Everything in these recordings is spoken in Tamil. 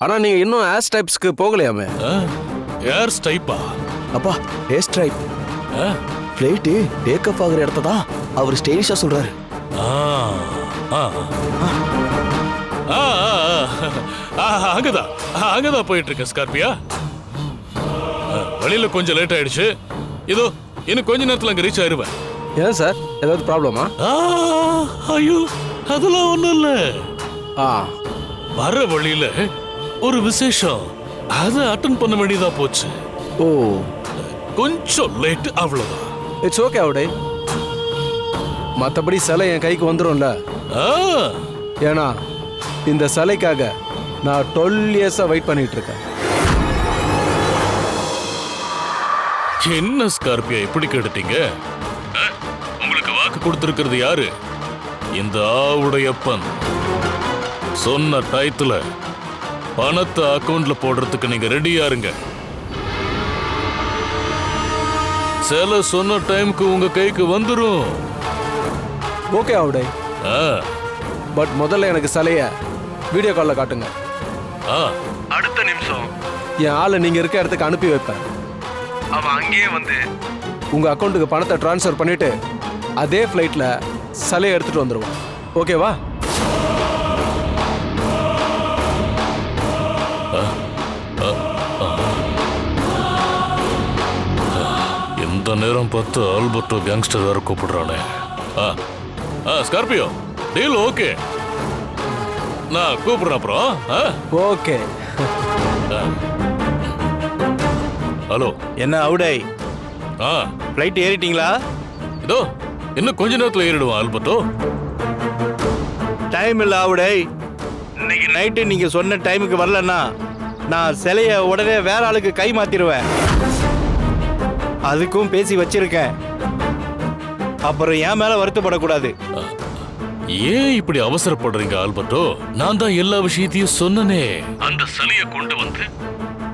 ஆனா நீங்க இன்னும் ஆஸ் டைப்ஸ்க்கு போகலையாமே? ஏர் ஸ்டைப்பா அப்பா hair stripe flight take up ஆகுற இடத்த தான் அவர் ஸ்டைலிஷா சொல்றாரு. அங்கதான் அங்கதான் போயிட்டு இருக்கேன் ஸ்கார்பியா. ஆ, வழியில கொஞ்சம் லேட் ஆயிடுச்சு. இதோ இன்னும் கொஞ்ச நேரத்துல அங்க ரீச் ஆயிருவேன். ஏன் சார்? ஏதாவது ப்ராப்ளமா ஆ, ஐயோ அதெல்லாம் ஒண்ணும் இல்ல. ஆ. வர வழியில ஒரு விசேஷம். அதை அட்டன் பண்ண வேண்டியதா போச்சு. ஓ. கொஞ்சம் லேட் அவ்வளவுதான். இட்ஸ் ஓகே அவடே மற்றபடி சிலை என் கைக்கு வந்துரும்ல. ஆ, ஏன்னா இந்த சிலைக்காக நான் டுவெல் இயர்ஸாக வெயிட் பண்ணிட்டு இருக்கேன். என்ன ஸ்கார்பியா இப்படி கேட்டுட்டீங்க? ஆ, உங்களுக்கு வாக்கு கொடுத்திருக்கிறது யாரு? இந்த ஆவுடையப்பன். சொன்ன டயத்துல பணத்தை அக்கவுண்ட்ல போடுறதுக்கு நீங்க ரெடியா இருங்க. சில சொன்ன டைம்க்கு உங்க கைக்கு வந்துரும். ஓகே அவடே ஆ, பட் முதல்ல எனக்கு சிலைய வீடியோ காலில் காட்டுங்க. ஆ, அடுத்த நிமிஷம். என் ஆளை நீங்கள் இருக்க இடத்துக்கு அனுப்பி வைப்பேன். அவன் அங்கேயே வந்து உங்கள் அக்கௌண்ட்டுக்கு பணத்தை ட்ரான்ஸ்ஃபர் பண்ணிட்டு அதே ஃப்ளைட்டில் சிலையை எடுத்துகிட்டு வந்துடுவான் ஓகேவா நேரம் பார்த்து ஆல்பர்ட்டோ கேங்ஸ்டர் வேற கூப்பிடுறானே. ஆ ஆ ஸ்கார்பியோ டீல் ஓகே நான் கூப்பிடுறேன் அப்புறம் ஆ? ஓகே. ஹலோ. என்ன அவுடை ஆ. ஃப்ளைட் ஏறிட்டீங்களா? இதோ இன்னும் கொஞ்ச நேரத்துல ஏறிடுவான் ஆல்பர்ட்டோ. டைம் இல்லை அவுடை இன்னைக்கு நைட்டு நீங்க சொன்ன டைமுக்கு வரலன்னா நான் சிலைய உடனே வேற ஆளுக்கு கை மாத்திருவேன். அதுக்கும் பேசி வச்சிருக்கேன். அப்புறம் என் மேல வருத்தப்படக்கூடாது. ஏன் இப்படி அவசரப்படுறீங்க ஆல்பர்ட்டோ? நான் தான் எல்லா விஷயத்தையும் சொன்னனே. அந்த சிலைய கொண்டு வந்து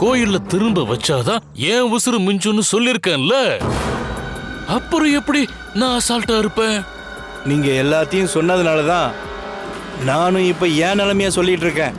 கோயில்ல திரும்ப வச்சாதான் ஏன் உசுறு மிஞ்சுன்னு சொல்லிருக்கேன்ல அப்புறம் எப்படி நான் அசால்ட்டா இருப்பேன்? நீங்க எல்லாத்தையும் சொன்னதுனால தான் நானும் இப்ப ஏன் நிலைமைய சொல்லிட்டு இருக்கேன்.